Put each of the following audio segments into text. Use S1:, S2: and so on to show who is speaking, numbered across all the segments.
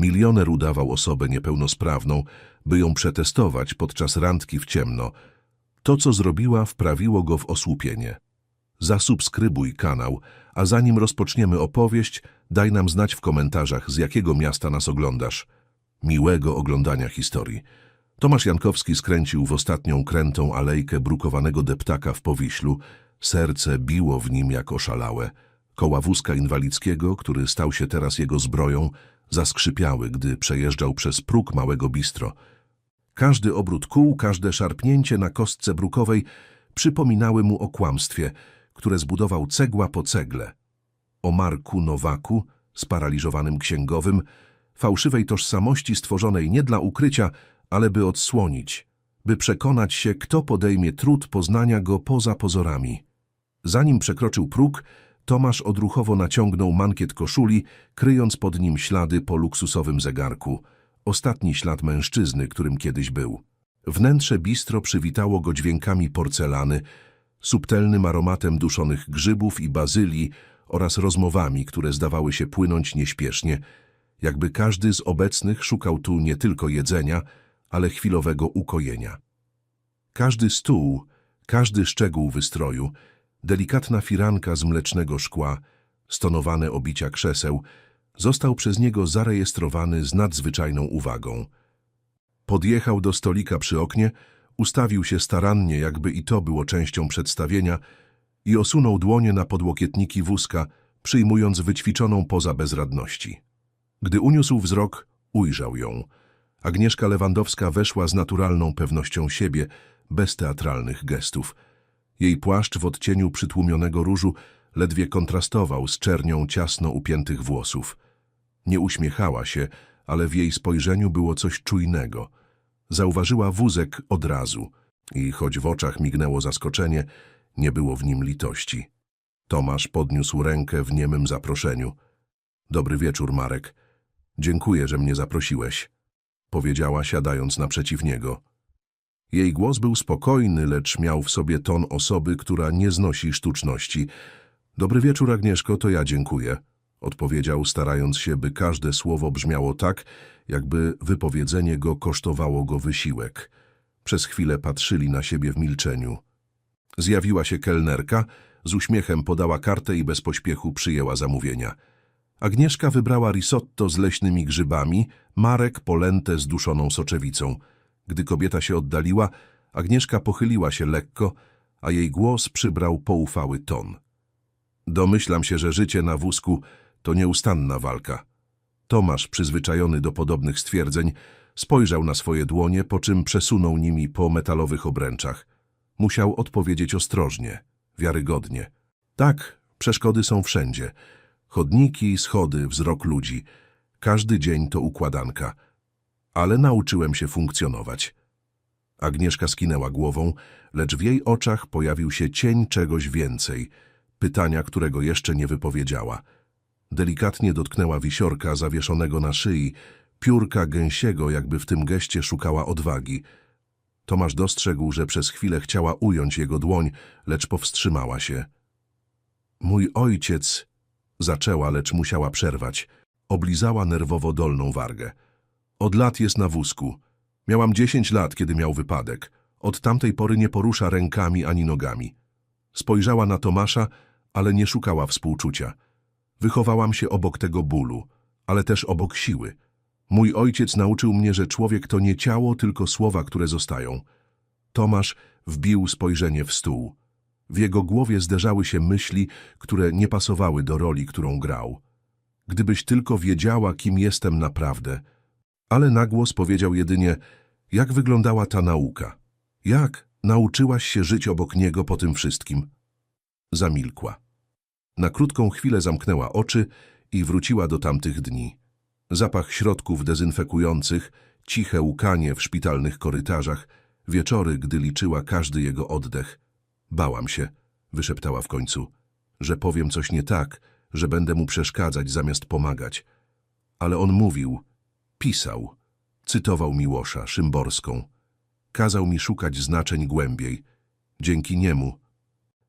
S1: Milioner udawał osobę niepełnosprawną, by ją przetestować podczas randki w ciemno. To, co zrobiła, wprawiło go w osłupienie. Zasubskrybuj kanał, a zanim rozpoczniemy opowieść, daj nam znać w komentarzach, z jakiego miasta nas oglądasz. Miłego oglądania historii. Tomasz Jankowski skręcił w ostatnią krętą alejkę brukowanego deptaka w Powiślu. Serce biło w nim jak oszalałe. Koła wózka inwalidzkiego, który stał się teraz jego zbroją, zaskrzypiały, gdy przejeżdżał przez próg małego bistro. Każdy obrót kół, każde szarpnięcie na kostce brukowej przypominały mu o kłamstwie, które zbudował cegła po cegle. O Marku Nowaku, sparaliżowanym księgowym, fałszywej tożsamości stworzonej nie dla ukrycia, ale by odsłonić, by przekonać się, kto podejmie trud poznania go poza pozorami. Zanim przekroczył próg, Tomasz odruchowo naciągnął mankiet koszuli, kryjąc pod nim ślady po luksusowym zegarku. Ostatni ślad mężczyzny, którym kiedyś był. Wnętrze bistro przywitało go dźwiękami porcelany, subtelnym aromatem duszonych grzybów i bazylii oraz rozmowami, które zdawały się płynąć nieśpiesznie, jakby każdy z obecnych szukał tu nie tylko jedzenia, ale chwilowego ukojenia. Każdy stół, każdy szczegół wystroju, delikatna firanka z mlecznego szkła, stonowane obicia krzeseł, został przez niego zarejestrowany z nadzwyczajną uwagą. Podjechał do stolika przy oknie, ustawił się starannie, jakby i to było częścią przedstawienia, i osunął dłonie na podłokietniki wózka, przyjmując wyćwiczoną poza bezradności. Gdy uniósł wzrok, ujrzał ją. Agnieszka Lewandowska weszła z naturalną pewnością siebie, bez teatralnych gestów. Jej płaszcz w odcieniu przytłumionego różu ledwie kontrastował z czernią ciasno upiętych włosów. Nie uśmiechała się, ale w jej spojrzeniu było coś czujnego. Zauważyła wózek od razu i choć w oczach mignęło zaskoczenie, nie było w nim litości. Tomasz podniósł rękę w niemym zaproszeniu. Dobry wieczór, Marek. Dziękuję, że mnie zaprosiłeś, powiedziała siadając naprzeciw niego. Jej głos był spokojny, lecz miał w sobie ton osoby, która nie znosi sztuczności. Dobry wieczór, Agnieszko, to ja dziękuję, odpowiedział, starając się, by każde słowo brzmiało tak, jakby wypowiedzenie go kosztowało go wysiłek. Przez chwilę patrzyli na siebie w milczeniu. Zjawiła się kelnerka, z uśmiechem podała kartę i bez pośpiechu przyjęła zamówienia. Agnieszka wybrała risotto z leśnymi grzybami, Marek polentę z duszoną soczewicą. Gdy kobieta się oddaliła, Agnieszka pochyliła się lekko, a jej głos przybrał poufały ton. Domyślam się, że życie na wózku to nieustanna walka. Tomasz, przyzwyczajony do podobnych stwierdzeń, spojrzał na swoje dłonie, po czym przesunął nimi po metalowych obręczach. Musiał odpowiedzieć ostrożnie, wiarygodnie. Tak, przeszkody są wszędzie. Chodniki, schody, wzrok ludzi. Każdy dzień to układanka. Ale nauczyłem się funkcjonować. Agnieszka skinęła głową, lecz w jej oczach pojawił się cień czegoś więcej, pytania, którego jeszcze nie wypowiedziała. Delikatnie dotknęła wisiorka zawieszonego na szyi, piórka gęsiego, jakby w tym geście szukała odwagi. Tomasz dostrzegł, że przez chwilę chciała ująć jego dłoń, lecz powstrzymała się. Mój ojciec, zaczęła, lecz musiała przerwać. Oblizała nerwowo dolną wargę. Od lat jest na wózku. Miałam dziesięć lat, kiedy miał wypadek. Od tamtej pory nie porusza rękami ani nogami. Spojrzała na Tomasza, ale nie szukała współczucia. Wychowałam się obok tego bólu, ale też obok siły. Mój ojciec nauczył mnie, że człowiek to nie ciało, tylko słowa, które zostają. Tomasz wbił spojrzenie w stół. W jego głowie zderzały się myśli, które nie pasowały do roli, którą grał. Gdybyś tylko wiedziała, kim jestem naprawdę. Ale na głos powiedział jedynie, jak wyglądała ta nauka. Jak nauczyłaś się żyć obok niego po tym wszystkim? Zamilkła. Na krótką chwilę zamknęła oczy i wróciła do tamtych dni. Zapach środków dezynfekujących, ciche łkanie w szpitalnych korytarzach, wieczory, gdy liczyła każdy jego oddech. Bałam się, wyszeptała w końcu, że powiem coś nie tak, że będę mu przeszkadzać zamiast pomagać. Ale on mówił, pisał, cytował Miłosza, Szymborską. Kazał mi szukać znaczeń głębiej. Dzięki niemu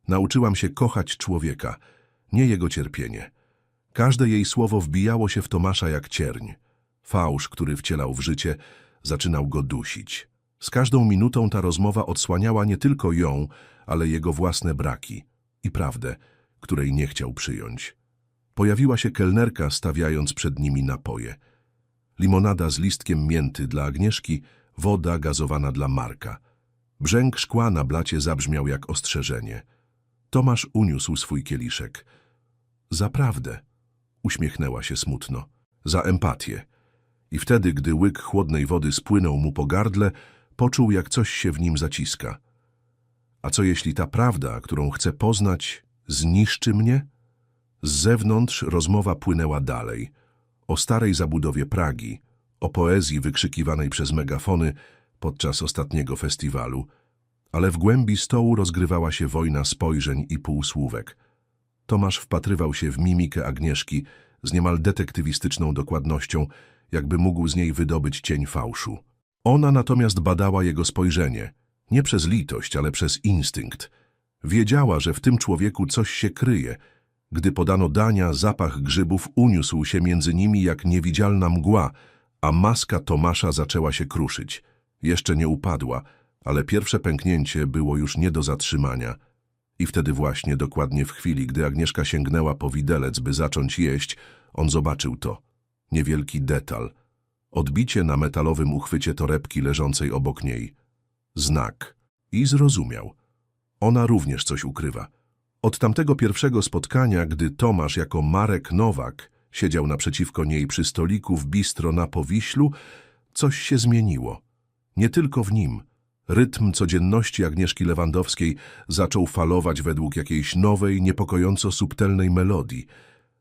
S1: nauczyłam się kochać człowieka, nie jego cierpienie. Każde jej słowo wbijało się w Tomasza jak cierń. Fałsz, który wcielał w życie, zaczynał go dusić. Z każdą minutą ta rozmowa odsłaniała nie tylko ją, ale jego własne braki i prawdę, której nie chciał przyjąć. Pojawiła się kelnerka, stawiając przed nimi napoje. Limonada z listkiem mięty dla Agnieszki, woda gazowana dla Marka. Brzęk szkła na blacie zabrzmiał jak ostrzeżenie. Tomasz uniósł swój kieliszek. Zaprawdę, uśmiechnęła się smutno. Za empatię. I wtedy, gdy łyk chłodnej wody spłynął mu po gardle, poczuł, jak coś się w nim zaciska. A co jeśli ta prawda, którą chcę poznać, zniszczy mnie? Z zewnątrz rozmowa płynęła dalej. O starej zabudowie Pragi, o poezji wykrzykiwanej przez megafony podczas ostatniego festiwalu, ale w głębi stołu rozgrywała się wojna spojrzeń i półsłówek. Tomasz wpatrywał się w mimikę Agnieszki z niemal detektywistyczną dokładnością, jakby mógł z niej wydobyć cień fałszu. Ona natomiast badała jego spojrzenie, nie przez litość, ale przez instynkt. Wiedziała, że w tym człowieku coś się kryje. Gdy podano dania, zapach grzybów uniósł się między nimi jak niewidzialna mgła, a maska Tomasza zaczęła się kruszyć. Jeszcze nie upadła, ale pierwsze pęknięcie było już nie do zatrzymania. I wtedy właśnie, dokładnie w chwili, gdy Agnieszka sięgnęła po widelec, by zacząć jeść, on zobaczył to. Niewielki detal. Odbicie na metalowym uchwycie torebki leżącej obok niej. Znak. I zrozumiał. Ona również coś ukrywa. Od tamtego pierwszego spotkania, gdy Tomasz jako Marek Nowak siedział naprzeciwko niej przy stoliku w bistro na Powiślu, coś się zmieniło. Nie tylko w nim. Rytm codzienności Agnieszki Lewandowskiej zaczął falować według jakiejś nowej, niepokojąco subtelnej melodii.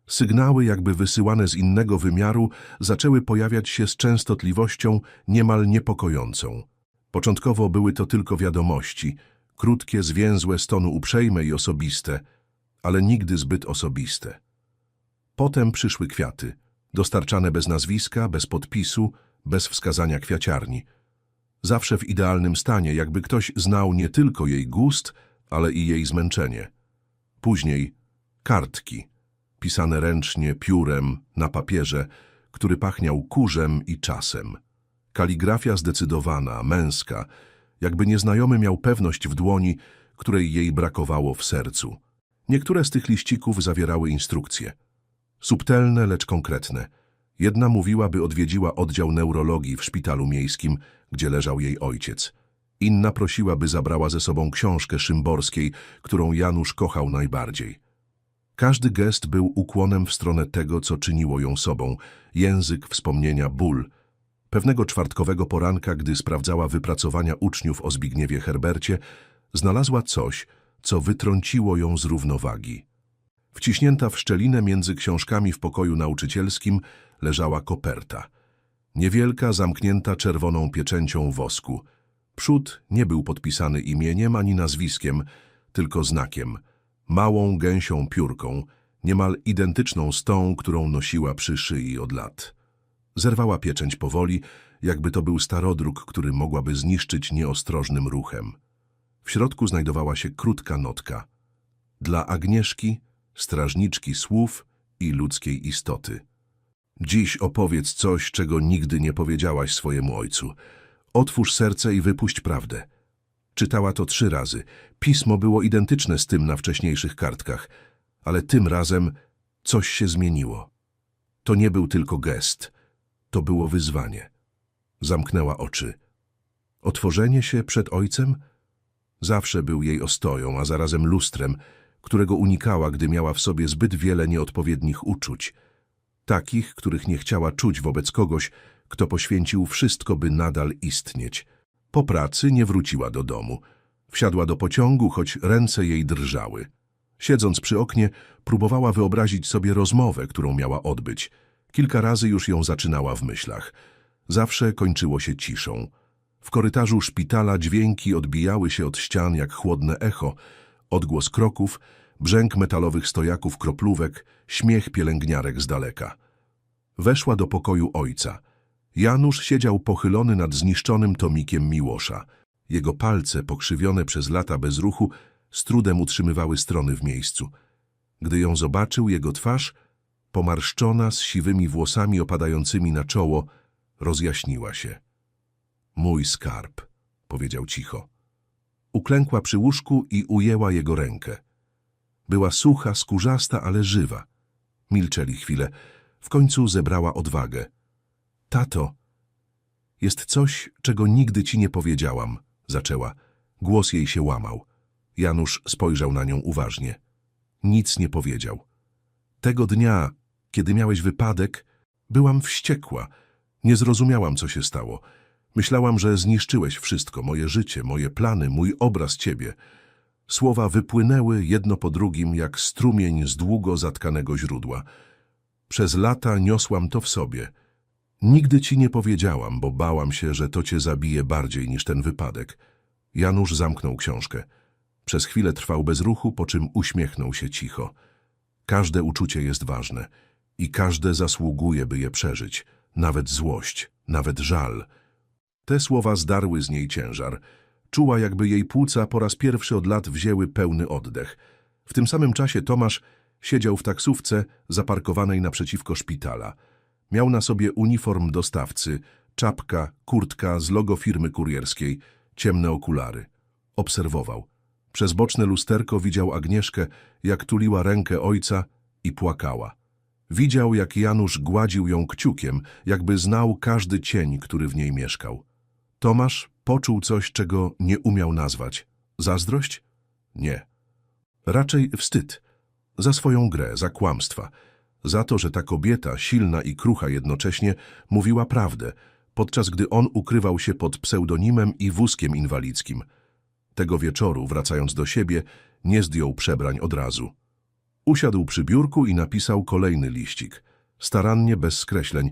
S1: Sygnały, jakby wysyłane z innego wymiaru, zaczęły pojawiać się z częstotliwością niemal niepokojącą. Początkowo były to tylko wiadomości, krótkie, zwięzłe z tonu uprzejme i osobiste, ale nigdy zbyt osobiste. Potem przyszły kwiaty, dostarczane bez nazwiska, bez podpisu, bez wskazania kwiaciarni. Zawsze w idealnym stanie, jakby ktoś znał nie tylko jej gust, ale i jej zmęczenie. Później kartki, pisane ręcznie, piórem, na papierze, który pachniał kurzem i czasem. Kaligrafia zdecydowana, męska, jakby nieznajomy miał pewność w dłoni, której jej brakowało w sercu. Niektóre z tych liścików zawierały instrukcje. Subtelne, lecz konkretne. Jedna mówiła, by odwiedziła oddział neurologii w szpitalu miejskim, gdzie leżał jej ojciec. Inna prosiła, by zabrała ze sobą książkę Szymborskiej, którą Janusz kochał najbardziej. Każdy gest był ukłonem w stronę tego, co czyniło ją sobą. Język, wspomnienia, ból. Pewnego czwartkowego poranka, gdy sprawdzała wypracowania uczniów o Zbigniewie Herbercie, znalazła coś, co wytrąciło ją z równowagi. Wciśnięta w szczelinę między książkami w pokoju nauczycielskim leżała koperta. Niewielka, zamknięta czerwoną pieczęcią wosku. Przód nie był podpisany imieniem ani nazwiskiem, tylko znakiem. Małą, gęsią piórką, niemal identyczną z tą, którą nosiła przy szyi od lat. Zerwała pieczęć powoli, jakby to był starodruk, który mogłaby zniszczyć nieostrożnym ruchem. W środku znajdowała się krótka notka. Dla Agnieszki, strażniczki słów i ludzkiej istoty. Dziś opowiedz coś, czego nigdy nie powiedziałaś swojemu ojcu. Otwórz serce i wypuść prawdę. Czytała to trzy razy. Pismo było identyczne z tym na wcześniejszych kartkach, ale tym razem coś się zmieniło. To nie był tylko gest, to było wyzwanie. Zamknęła oczy. Otworzenie się przed ojcem? Zawsze był jej ostoją, a zarazem lustrem, którego unikała, gdy miała w sobie zbyt wiele nieodpowiednich uczuć. Takich, których nie chciała czuć wobec kogoś, kto poświęcił wszystko, by nadal istnieć. Po pracy nie wróciła do domu. Wsiadła do pociągu, choć ręce jej drżały. Siedząc przy oknie, próbowała wyobrazić sobie rozmowę, którą miała odbyć. Kilka razy już ją zaczynała w myślach. Zawsze kończyło się ciszą. W korytarzu szpitala dźwięki odbijały się od ścian jak chłodne echo, odgłos kroków, brzęk metalowych stojaków kroplówek, śmiech pielęgniarek z daleka. Weszła do pokoju ojca. Janusz siedział pochylony nad zniszczonym tomikiem Miłosza. Jego palce, pokrzywione przez lata bez ruchu, z trudem utrzymywały strony w miejscu. Gdy ją zobaczył, jego twarz pomarszczona, z siwymi włosami opadającymi na czoło, rozjaśniła się. Mój skarb, powiedział cicho. Uklękła przy łóżku i ujęła jego rękę. Była sucha, skórzasta, ale żywa. Milczeli chwilę. W końcu zebrała odwagę. Tato, jest coś, czego nigdy ci nie powiedziałam, zaczęła. Głos jej się łamał. Janusz spojrzał na nią uważnie. Nic nie powiedział. Tego dnia, kiedy miałeś wypadek, byłam wściekła. Nie zrozumiałam, co się stało. Myślałam, że zniszczyłeś wszystko, moje życie, moje plany, mój obraz ciebie. Słowa wypłynęły jedno po drugim, jak strumień z długo zatkanego źródła. Przez lata niosłam to w sobie. Nigdy ci nie powiedziałam, bo bałam się, że to cię zabije bardziej niż ten wypadek. Janusz zamknął książkę. Przez chwilę trwał bez ruchu, po czym uśmiechnął się cicho. Każde uczucie jest ważne i każde zasługuje, by je przeżyć. Nawet złość, nawet żal. Te słowa zdarły z niej ciężar. Czuła, jakby jej płuca po raz pierwszy od lat wzięły pełny oddech. W tym samym czasie Tomasz siedział w taksówce zaparkowanej naprzeciwko szpitala. Miał na sobie uniform dostawcy, czapka, kurtka z logo firmy kurierskiej, ciemne okulary. Obserwował. Przez boczne lusterko widział Agnieszkę, jak tuliła rękę ojca i płakała. Widział, jak Janusz gładził ją kciukiem, jakby znał każdy cień, który w niej mieszkał. Tomasz poczuł coś, czego nie umiał nazwać. Zazdrość? Nie. Raczej wstyd. Za swoją grę, za kłamstwa. Za to, że ta kobieta, silna i krucha jednocześnie, mówiła prawdę, podczas gdy on ukrywał się pod pseudonimem i wózkiem inwalidzkim. Tego wieczoru, wracając do siebie, nie zdjął przebrań od razu. Usiadł przy biurku i napisał kolejny liścik. Starannie, bez skreśleń.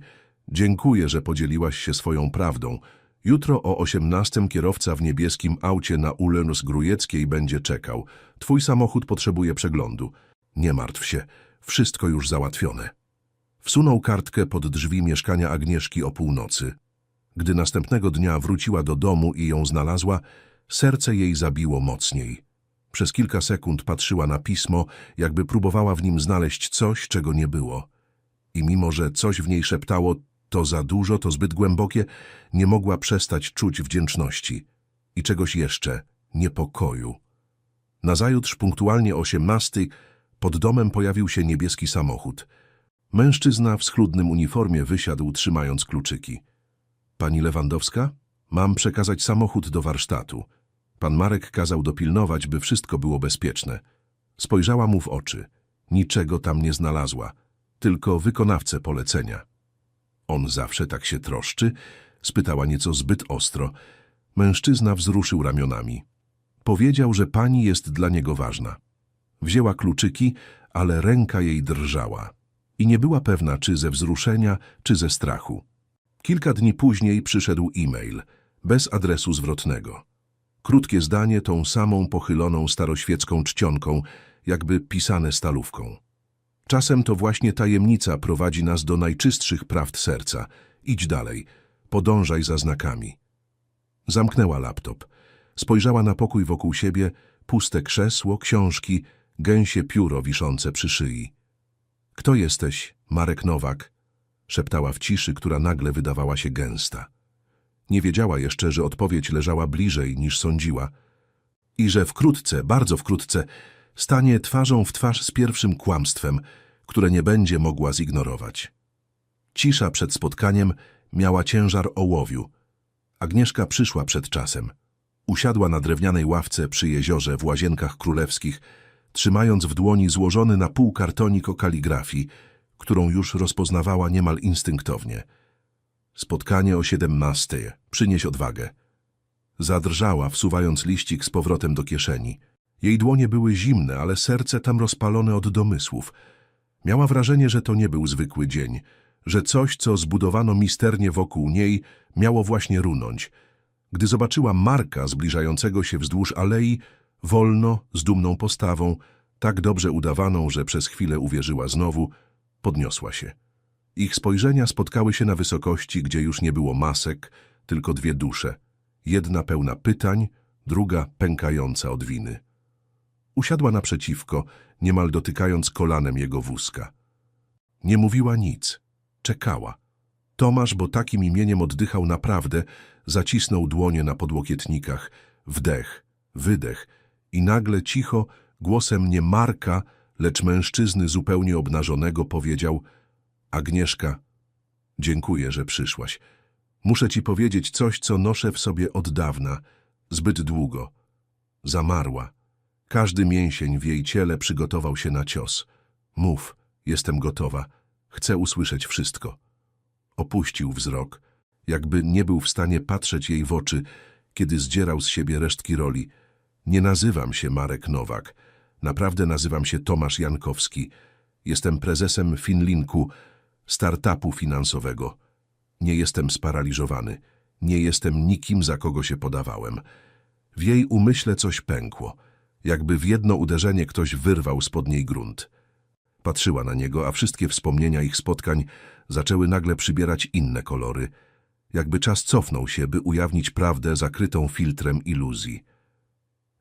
S1: Dziękuję, że podzieliłaś się swoją prawdą. Jutro o 18 kierowca w niebieskim aucie na Ulens Grujeckiej będzie czekał. Twój samochód potrzebuje przeglądu. Nie martw się, wszystko już załatwione. Wsunął kartkę pod drzwi mieszkania Agnieszki o północy. Gdy następnego dnia wróciła do domu i ją znalazła, serce jej zabiło mocniej. Przez kilka sekund patrzyła na pismo, jakby próbowała w nim znaleźć coś, czego nie było. I mimo, że coś w niej szeptało, to za dużo, to zbyt głębokie, nie mogła przestać czuć wdzięczności i czegoś jeszcze, niepokoju. Nazajutrz, punktualnie o osiemnastej, pod domem pojawił się niebieski samochód. Mężczyzna w schludnym uniformie wysiadł, trzymając kluczyki. Pani Lewandowska? Mam przekazać samochód do warsztatu. Pan Marek kazał dopilnować, by wszystko było bezpieczne. Spojrzała mu w oczy. Niczego tam nie znalazła, tylko wykonawcę polecenia. On zawsze tak się troszczy? Spytała nieco zbyt ostro. Mężczyzna wzruszył ramionami. Powiedział, że pani jest dla niego ważna. Wzięła kluczyki, ale ręka jej drżała. I nie była pewna, czy ze wzruszenia, czy ze strachu. Kilka dni później przyszedł e-mail, bez adresu zwrotnego. Krótkie zdanie tą samą pochyloną staroświecką czcionką, jakby pisane stalówką. Czasem to właśnie tajemnica prowadzi nas do najczystszych prawd serca. Idź dalej, podążaj za znakami. Zamknęła laptop. Spojrzała na pokój wokół siebie, puste krzesło, książki, gęsie pióro wiszące przy szyi. Kto jesteś, Marek Nowak? Szeptała w ciszy, która nagle wydawała się gęsta. Nie wiedziała jeszcze, że odpowiedź leżała bliżej niż sądziła i że wkrótce, bardzo wkrótce, stanie twarzą w twarz z pierwszym kłamstwem, które nie będzie mogła zignorować. Cisza przed spotkaniem miała ciężar ołowiu. Agnieszka przyszła przed czasem. Usiadła na drewnianej ławce przy jeziorze w Łazienkach Królewskich, trzymając w dłoni złożony na pół kartonik o kaligrafii, którą już rozpoznawała niemal instynktownie. Spotkanie o siedemnastej. Przynieś odwagę. Zadrżała, wsuwając liścik z powrotem do kieszeni. Jej dłonie były zimne, ale serce tam rozpalone od domysłów. Miała wrażenie, że to nie był zwykły dzień, że coś, co zbudowano misternie wokół niej, miało właśnie runąć. Gdy zobaczyła Marka zbliżającego się wzdłuż alei, wolno, z dumną postawą, tak dobrze udawaną, że przez chwilę uwierzyła znowu, podniosła się. Ich spojrzenia spotkały się na wysokości, gdzie już nie było masek, tylko dwie dusze. Jedna pełna pytań, druga pękająca od winy. Usiadła naprzeciwko, niemal dotykając kolanem jego wózka. Nie mówiła nic. Czekała. Tomasz, bo takim imieniem oddychał naprawdę, zacisnął dłonie na podłokietnikach. Wdech, wydech i nagle cicho, głosem nie Marka, lecz mężczyzny zupełnie obnażonego powiedział Agnieszka, dziękuję, że przyszłaś. Muszę ci powiedzieć coś, co noszę w sobie od dawna, zbyt długo. Zamarła. Każdy mięsień w jej ciele przygotował się na cios. Mów, jestem gotowa. Chcę usłyszeć wszystko. Opuścił wzrok, jakby nie był w stanie patrzeć jej w oczy, kiedy zdzierał z siebie resztki roli. Nie nazywam się Marek Nowak. Naprawdę nazywam się Tomasz Jankowski. Jestem prezesem Finlinku, startupu finansowego. Nie jestem sparaliżowany. Nie jestem nikim, za kogo się podawałem. W jej umyśle coś pękło, jakby w jedno uderzenie ktoś wyrwał spod niej grunt. Patrzyła na niego, a wszystkie wspomnienia ich spotkań zaczęły nagle przybierać inne kolory, jakby czas cofnął się, by ujawnić prawdę zakrytą filtrem iluzji.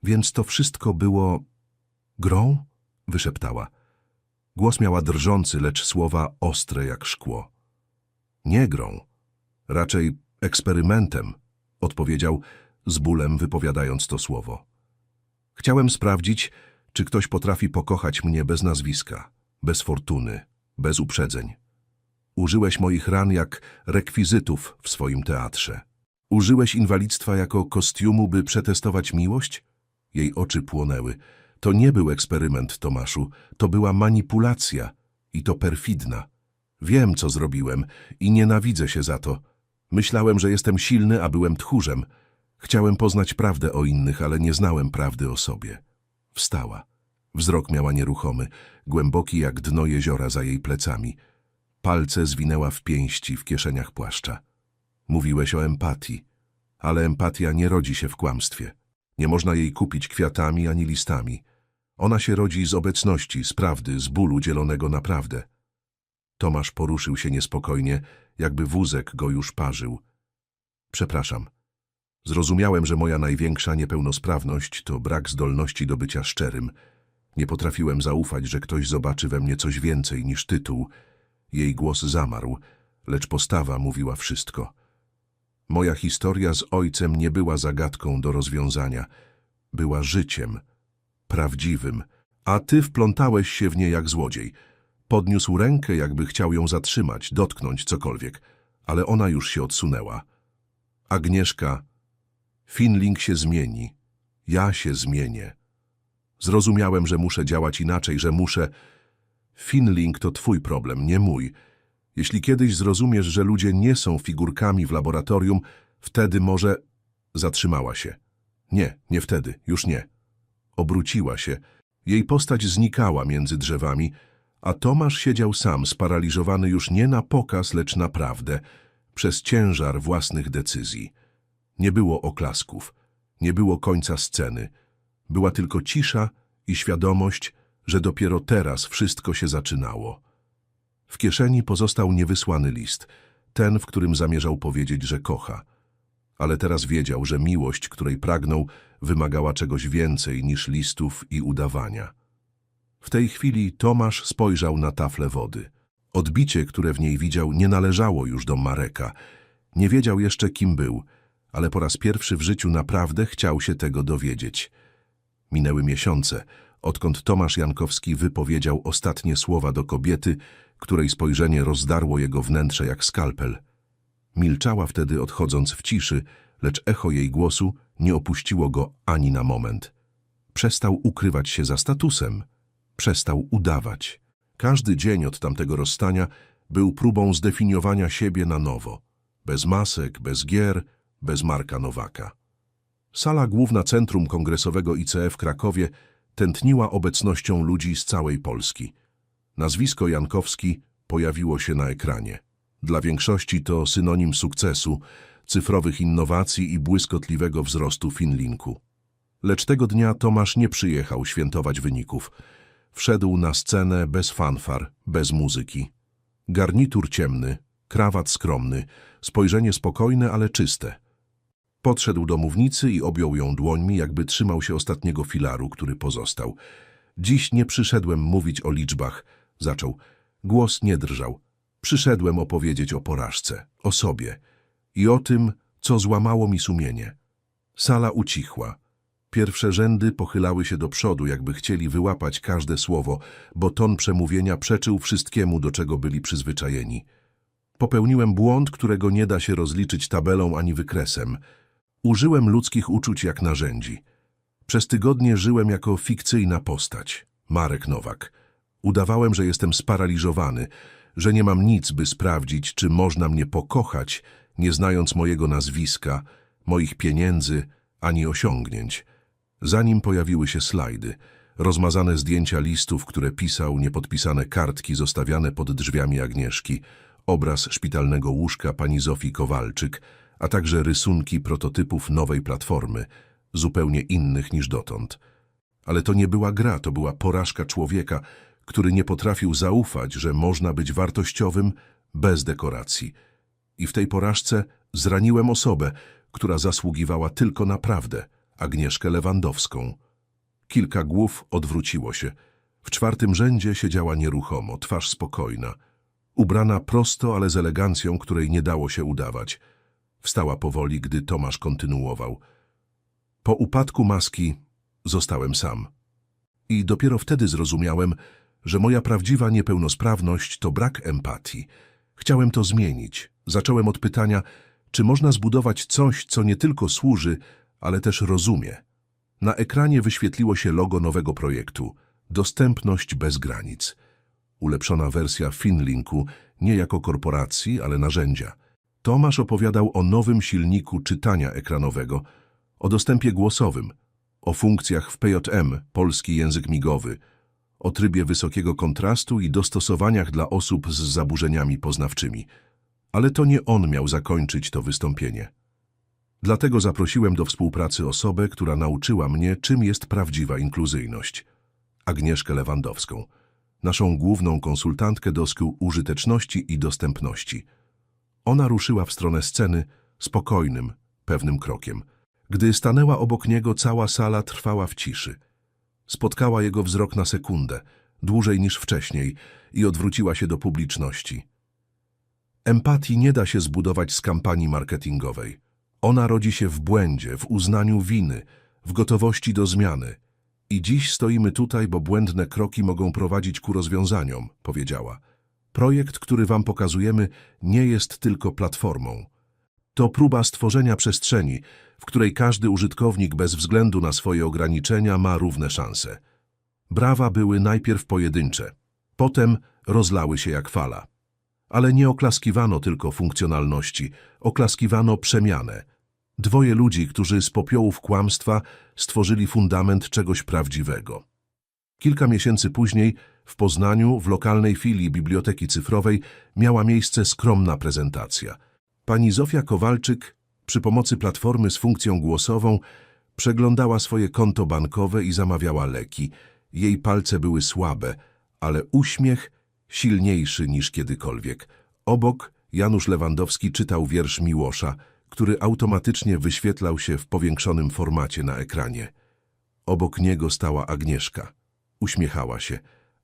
S1: Więc to wszystko było grą? wyszeptała. Głos miała drżący, lecz słowa ostre jak szkło. Nie grą, raczej eksperymentem, odpowiedział z bólem wypowiadając to słowo. Chciałem sprawdzić, czy ktoś potrafi pokochać mnie bez nazwiska, bez fortuny, bez uprzedzeń. Użyłeś moich ran jak rekwizytów w swoim teatrze. Użyłeś inwalidztwa jako kostiumu, by przetestować miłość? Jej oczy płonęły. To nie był eksperyment, Tomaszu. To była manipulacja. I to perfidna. Wiem, co zrobiłem i nienawidzę się za to. Myślałem, że jestem silny, a byłem tchórzem. Chciałem poznać prawdę o innych, ale nie znałem prawdy o sobie. Wstała. Wzrok miała nieruchomy, głęboki jak dno jeziora za jej plecami. Palce zwinęła w pięści w kieszeniach płaszcza. Mówiłeś o empatii, ale empatia nie rodzi się w kłamstwie. Nie można jej kupić kwiatami ani listami. Ona się rodzi z obecności, z prawdy, z bólu dzielonego naprawdę. Tomasz poruszył się niespokojnie, jakby wózek go już parzył. Przepraszam. Zrozumiałem, że moja największa niepełnosprawność to brak zdolności do bycia szczerym. Nie potrafiłem zaufać, że ktoś zobaczy we mnie coś więcej niż tytuł. Jej głos zamarł, lecz postawa mówiła wszystko. Moja historia z ojcem nie była zagadką do rozwiązania. Była życiem, prawdziwym, a ty wplątałeś się w nie jak złodziej. Podniósł rękę, jakby chciał ją zatrzymać, dotknąć cokolwiek, ale ona już się odsunęła. Agnieszka, Finling się zmieni. Ja się zmienię. Zrozumiałem, że muszę działać inaczej, że muszę... Finling to twój problem, nie mój. Jeśli kiedyś zrozumiesz, że ludzie nie są figurkami w laboratorium, wtedy może... Zatrzymała się. Nie, nie wtedy, już nie. Obróciła się. Jej postać znikała między drzewami, a Tomasz siedział sam, sparaliżowany już nie na pokaz, lecz naprawdę, przez ciężar własnych decyzji. Nie było oklasków, nie było końca sceny. Była tylko cisza i świadomość, że dopiero teraz wszystko się zaczynało. W kieszeni pozostał niewysłany list, ten, w którym zamierzał powiedzieć, że kocha. Ale teraz wiedział, że miłość, której pragnął, wymagała czegoś więcej niż listów i udawania. W tej chwili Tomasz spojrzał na taflę wody. Odbicie, które w niej widział, nie należało już do Mareka. Nie wiedział jeszcze, kim był, ale po raz pierwszy w życiu naprawdę chciał się tego dowiedzieć. Minęły miesiące, odkąd Tomasz Jankowski wypowiedział ostatnie słowa do kobiety, której spojrzenie rozdarło jego wnętrze jak skalpel. Milczała wtedy odchodząc w ciszy, lecz echo jej głosu nie opuściło go ani na moment. Przestał ukrywać się za statusem. Przestał udawać. Każdy dzień od tamtego rozstania był próbą zdefiniowania siebie na nowo. Bez masek, bez gier, bez Marka Nowaka. Sala główna Centrum Kongresowego ICE w Krakowie tętniła obecnością ludzi z całej Polski. Nazwisko Jankowski pojawiło się na ekranie. Dla większości to synonim sukcesu, cyfrowych innowacji i błyskotliwego wzrostu Finlinku. Lecz tego dnia Tomasz nie przyjechał świętować wyników. Wszedł na scenę bez fanfar, bez muzyki. Garnitur ciemny, krawat skromny, spojrzenie spokojne, ale czyste. Podszedł do mównicy i objął ją dłońmi, jakby trzymał się ostatniego filaru, który pozostał. Dziś nie przyszedłem mówić o liczbach, zaczął. Głos nie drżał. Przyszedłem opowiedzieć o porażce, o sobie i o tym, co złamało mi sumienie. Sala ucichła. Pierwsze rzędy pochylały się do przodu, jakby chcieli wyłapać każde słowo, bo ton przemówienia przeczył wszystkiemu, do czego byli przyzwyczajeni. Popełniłem błąd, którego nie da się rozliczyć tabelą ani wykresem. Użyłem ludzkich uczuć jak narzędzi. Przez tygodnie żyłem jako fikcyjna postać. Marek Nowak. Udawałem, że jestem sparaliżowany, że nie mam nic, by sprawdzić, czy można mnie pokochać, nie znając mojego nazwiska, moich pieniędzy, ani osiągnięć. Zanim pojawiły się slajdy, rozmazane zdjęcia listów, które pisał, niepodpisane kartki zostawiane pod drzwiami Agnieszki, obraz szpitalnego łóżka pani Zofii Kowalczyk, a także rysunki prototypów nowej platformy, zupełnie innych niż dotąd. Ale to nie była gra, to była porażka człowieka, który nie potrafił zaufać, że można być wartościowym bez dekoracji. I w tej porażce zraniłem osobę, która zasługiwała tylko na prawdę, Agnieszkę Lewandowską. Kilka głów odwróciło się. W czwartym rzędzie siedziała nieruchomo, twarz spokojna. Ubrana prosto, ale z elegancją, której nie dało się udawać. Wstała powoli, gdy Tomasz kontynuował. Po upadku maski zostałem sam. I dopiero wtedy zrozumiałem, że moja prawdziwa niepełnosprawność to brak empatii. Chciałem to zmienić. Zacząłem od pytania, czy można zbudować coś, co nie tylko służy, ale też rozumie. Na ekranie wyświetliło się logo nowego projektu Dostępność bez granic. Ulepszona wersja Finlinku nie jako korporacji, ale narzędzia. Tomasz opowiadał o nowym silniku czytania ekranowego, o dostępie głosowym, o funkcjach w PJM, polski język migowy, o trybie wysokiego kontrastu i dostosowaniach dla osób z zaburzeniami poznawczymi. Ale to nie on miał zakończyć to wystąpienie. Dlatego zaprosiłem do współpracy osobę, która nauczyła mnie, czym jest prawdziwa inkluzyjność. Agnieszkę Lewandowską, naszą główną konsultantkę do szkół użyteczności i dostępności. Ona ruszyła w stronę sceny spokojnym, pewnym krokiem. Gdy stanęła obok niego, cała sala trwała w ciszy. Spotkała jego wzrok na sekundę, dłużej niż wcześniej, i odwróciła się do publiczności. Empatii nie da się zbudować z kampanii marketingowej. Ona rodzi się w błędzie, w uznaniu winy, w gotowości do zmiany. I dziś stoimy tutaj, bo błędne kroki mogą prowadzić ku rozwiązaniom, powiedziała. Projekt, który wam pokazujemy, nie jest tylko platformą. To próba stworzenia przestrzeni, w której każdy użytkownik bez względu na swoje ograniczenia ma równe szanse. Brawa były najpierw pojedyncze, potem rozlały się jak fala. Ale nie oklaskiwano tylko funkcjonalności, oklaskiwano przemianę. Dwoje ludzi, którzy z popiołów kłamstwa stworzyli fundament czegoś prawdziwego. Kilka miesięcy później w Poznaniu, w lokalnej filii Biblioteki Cyfrowej, miała miejsce skromna prezentacja. Pani Zofia Kowalczyk przy pomocy platformy z funkcją głosową przeglądała swoje konto bankowe i zamawiała leki. Jej palce były słabe, ale uśmiech silniejszy niż kiedykolwiek. Obok Janusz Lewandowski czytał wiersz Miłosza, który automatycznie wyświetlał się w powiększonym formacie na ekranie. Obok niego stała Agnieszka. Uśmiechała się,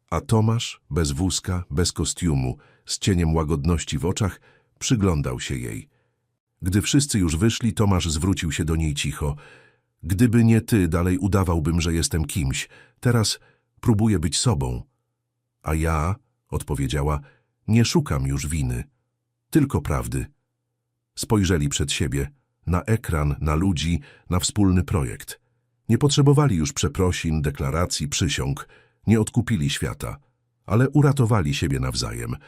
S1: a Tomasz, bez wózka, bez kostiumu, z cieniem łagodności w oczach, przyglądał się jej. Gdy wszyscy już wyszli, Tomasz zwrócił się do niej cicho. Gdyby nie ty, dalej udawałbym, że jestem kimś. Teraz próbuję być sobą. A ja, odpowiedziała, nie szukam już winy, tylko prawdy. Spojrzeli przed siebie, na ekran, na ludzi, na wspólny projekt. Nie potrzebowali już przeprosin, deklaracji, przysiąg, nie odkupili świata, ale uratowali siebie nawzajem –